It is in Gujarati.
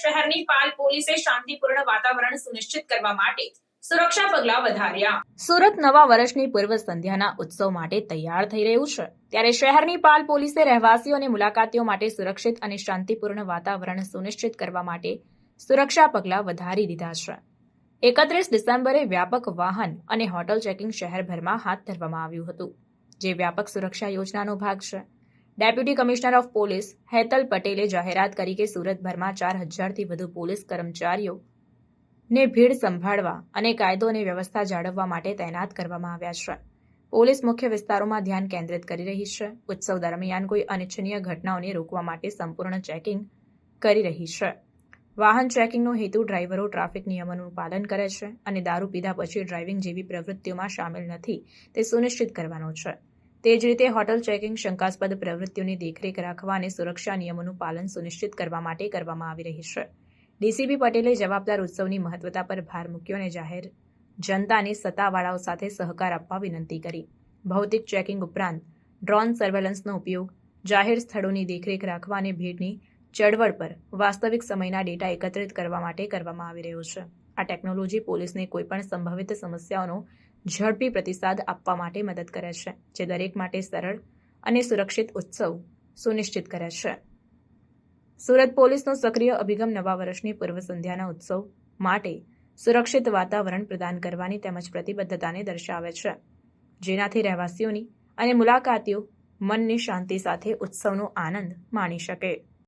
શહેરની પાલ પોલીસે શાંતિપૂર્ણ વાતાવરણ સુનિશ્ચિત કરવા માટે સુરક્ષા પગલાં વધાર્યા. સુરત નવા વર્ષની પૂર્વ સંધ્યાના ઉત્સવ માટે તૈયાર થઈ રહ્યું છે. ત્યારે શહેરની પાલ પોલીસે રહેવાસીઓ અને મુલાકાતીઓ માટે સુરક્ષિત અને શાંતિપૂર્ણ વાતાવરણ સુનિશ્ચિત કરવા માટે સુરક્ષા પગલાં વધારી દીધા છે. એકત્રીસ ડિસેમ્બરે વ્યાપક વાહન અને હોટલ ચેકિંગ શહેરભરમાં હાથ ધરવામાં આવ્યું હતું, જે વ્યાપક સુરક્ષા યોજનાનો ભાગ છે. Deputy commissioner of police Hetal પટેલે જાહેરાત કરી કે સુરતભરમાં ચાર હજારથી વધુ પોલીસ કર્મચારીઓ ને ભીડ સંભાળવા અને કાયદો અને વ્યવસ્થા જાળવવા માટે તૈનાત કરવામાં આવ્યા છે. પોલીસ મુખ્ય વિસ્તારોમાં ધ્યાન કેન્દ્રિત કરી રહી છે. ઉત્સવ દરમિયાન કોઈ અનિચ્છનીય ઘટનાઓને રોકવા માટે સંપૂર્ણ ચેકિંગ કરી રહી છે. વાહન ચેકિંગનો હેતુ ડ્રાઈવરો ટ્રાફિક નિયમોનું પાલન કરે છે અને દારૂ પીધા પછી ડ્રાઇવિંગ જેવી પ્રવૃત્તિઓમાં સામેલ નથી તે સુનિશ્ચિત કરવાનો છે. તે જ રીતે હોટલ ચેકિંગ, શંકાસ્પદ પ્રવૃત્તિઓની દેખરેખ રાખવા અને સુરક્ષા નિયમોનું પાલન સુનિશ્ચિત કરવા માટે કરવામાં આવી રહી છે. ડીસીબી પટેલે જવાબદાર ઉત્સવની મહત્વતા પર ભાર મૂક્યો અને જાહેર જનતાને સત્તાવાળાઓ સાથે સહકાર આપવા વિનંતી કરી. ભૌતિક ચેકિંગ ઉપરાંત ડ્રોન સર્વેલન્સનો ઉપયોગ, જાહેર સ્થળોની દેખરેખ રાખવા અને ભીડની ચળવળ પર વાસ્તવિક સમયના ડેટા એકત્રિત કરવા માટે કરવામાં આવી રહ્યો છે. આ ટેકનોલોજી પોલીસને કોઈપણ સંભવિત સમસ્યાઓનો ઝડપી પ્રતિસાદ આપવા માટે મદદ કરે છે, જે દરેક માટે સરળ અને સુરક્ષિત ઉત્સવ સુનિશ્ચિત કરે છે. સુરત પોલીસનો સક્રિય અભિગમ નવા વર્ષની પૂર્વ સંધ્યાના ઉત્સવ માટે સુરક્ષિત વાતાવરણ પ્રદાન કરવાની તેમજ પ્રતિબદ્ધતાને દર્શાવે છે. જેનાથી રહેવાસીઓની અને મુલાકાતીઓ મનની શાંતિ સાથે ઉત્સવનો આનંદ માણી શકે.